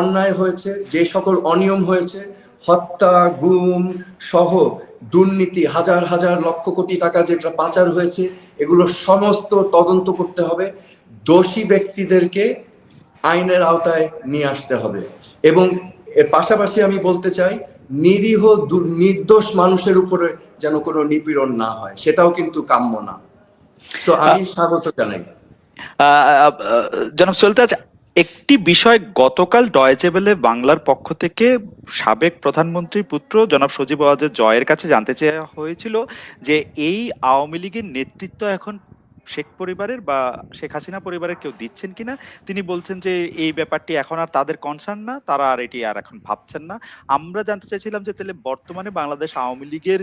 অন্যায় হয়েছে যে সকল অনিয়ম হয়েছে হত্যা গুম সহ দুর্নীতি হাজার হাজার লক্ষ কোটি টাকা যেটা পাচার হয়েছে এগুলো সমস্ত তদন্ত করতে হবে। দোষী ব্যক্তিদেরকে আইনের আওতায় নিয়ে আসতে হবে। এবং এর পাশাপাশি আমি বলতে চাই নিরীহ নির্দোষ মানুষের উপরে যেন কোনো নিপীড়ন না হয় সেটাও কিন্তু কাম্য না। তো আমি স্বাগত জানাই। জনাব সুলতাজ একটি বিষয় গতকাল ডয়েচেবেলে বাংলার পক্ষ থেকে সাবেক প্রধানমন্ত্রীর পুত্র জনাব সজীব ওয়াজের জয়ের কাছে জানতে চাওয়া হয়েছিল যে এই আওয়ামী লীগের নেতৃত্ব এখন শেখ পরিবারের বা শেখ হাসিনা পরিবারের কেউ দিচ্ছেন কিনা? তিনি বলছেন যে এই ব্যাপারটি এখন আর তাদের কনসার্ন না, তারা আর এটি আর এখন ভাবছেন না। আমরা জানতে চাইছিলাম যে তাহলে বর্তমানে বাংলাদেশ আওয়ামী লীগের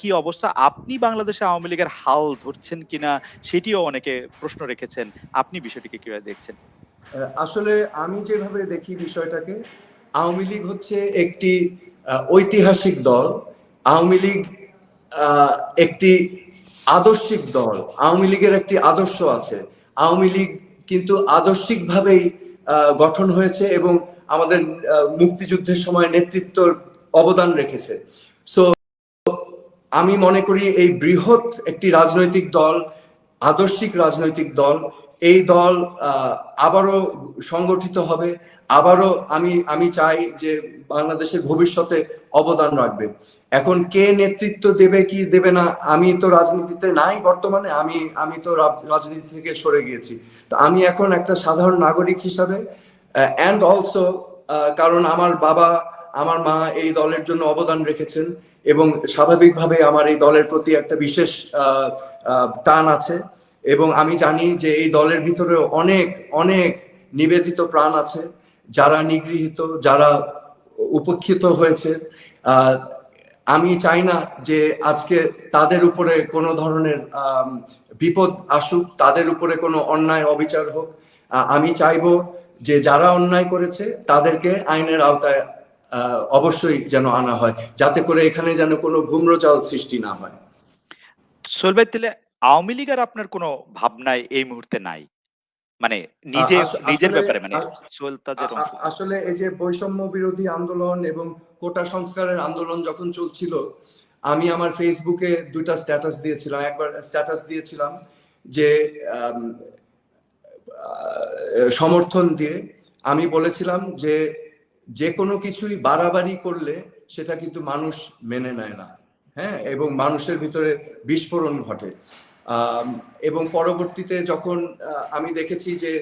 কি অবস্থা? আপনি বাংলাদেশে আওয়ামী লীগের হাল ধরছেন কিনা? সেটিও অনেকে প্রশ্ন রেখেছেন। আপনি বিষয়টিকে কীভাবে দেখছেন? আসলে আমি যেভাবে দেখি বিষয়টাকে, আওয়ামী লীগ হচ্ছে একটি ঐতিহাসিক দল। আওয়ামী লীগ একটি আদর্শিক দল। আওয়ামী লীগের একটি আদর্শ আছে। আওয়ামী লীগ কিন্তু আদর্শিকভাবেই গঠন হয়েছে এবং আমাদের মুক্তিযুদ্ধের সময় নেতৃত্বর অবদান রেখেছে। সো আমি মনে করি এই বৃহৎ একটি রাজনৈতিক দল, আদর্শিক রাজনৈতিক দল এই দল আবারও সংগঠিত হবে। আবারও আমি আমি চাই যে বাংলাদেশের ভবিষ্যতে অবদান রাখবে। এখন কে নেতৃত্ব দেবে, কি দেবে না, আমি তো রাজনীতিতে নাই বর্তমানে, আমি আমি তো রাজনীতি থেকে সরে গিয়েছি। তো আমি এখন একটা সাধারণ নাগরিক হিসাবে অ্যান্ড অলসো কারণ আমার বাবা, আমার মা এই দলের জন্য অবদান রেখেছেন এবং স্বাভাবিকভাবে আমার এই দলের প্রতি একটা বিশেষ টান আছে। এবং আমি জানি যে এই দলের ভিতরে অনেক অনেক নিবেদিত প্রাণ আছে যারা নিগৃহীত, যারা উপেক্ষিত হয়েছে। আমি চাই না যে আজকে তাদের উপরে কোনো ধরনের বিপদ আসুক, তাদের উপরে কোনো অন্যায়, অবিচার হোক। আমি চাইব যে যারা অন্যায় করেছে, তাদেরকে আইনের আওতায় অবশ্যই যেন আনা হয়, যাতে করে এখানে যেন কোনো ভূম্রজাল সৃষ্টি না হয়। সোহেল ভাই, তাহলে আওয়ামী লীগ আর আপনার কোনো ভাবনায় এই মুহূর্তে নাই? মানে নিজে নিজের ব্যাপারে মানে আসলে এই যে বৈষম্য বিরোধী আন্দোলন এবং কোটা সংস্কারের আন্দোলন যখন চলছিল আমি আমার ফেসবুকে দুইটা স্ট্যাটাস দিয়েছিলাম। একবার স্ট্যাটাস দিয়েছিলাম যে সমর্থন দিয়ে আমি বলেছিলাম যে যে কোনো কিছুই বাড়াবাড়ি করলে সেটা কিন্তু মানুষ মেনে নেয় না। হ্যাঁ এবং মানুষের ভিতরে বিস্ফোরণ ঘটে। এবং পরবর্তীতে যখন আমি দেখেছি যে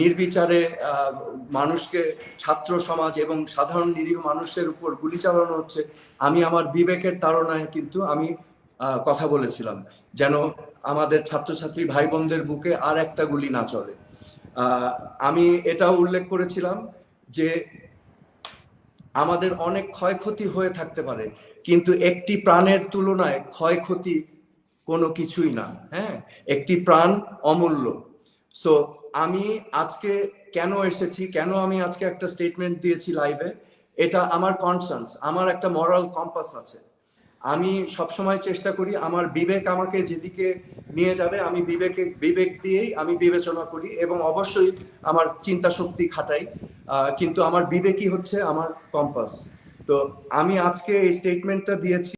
নির্বিচারে মানুষকে ছাত্র সমাজ এবং সাধারণ নিরীহ মানুষের উপর গুলি চালানো হচ্ছে, আমি আমার বিবেকের তাড়নায় কিন্তু আমি কথা বলেছিলাম, যেন আমাদের ছাত্রছাত্রী ভাই বোনদের বুকে আর একটা গুলি না চলে। আমি এটাও উল্লেখ করেছিলাম যে আমাদের অনেক ক্ষয়ক্ষতি হয়ে থাকতে পারে, কিন্তু একটি প্রাণের তুলনায় ক্ষয়ক্ষতি কোনো কিছুই না হ্যাঁ? একটি প্রাণ অমূল্য। সো আমি আজকে কেন এসেছি, কেন আমি আজকে একটা স্টেটমেন্ট দিয়েছি লাইভে এটা আমার কনসার্নস আমার একটা মরাল কম্পাস আছে। আমি সবসময় চেষ্টা করি, আমার বিবেক আমাকে যেদিকে নিয়ে যাবে, আমি বিবেকে, বিবেক দিয়েই আমি বিবেচনা করি এবং অবশ্যই আমার চিন্তা শক্তি খাটাই। কিন্তু আমার বিবেকই হচ্ছে আমার কম্পাস তো আমি আজকে এই স্টেটমেন্টটা দিয়েছি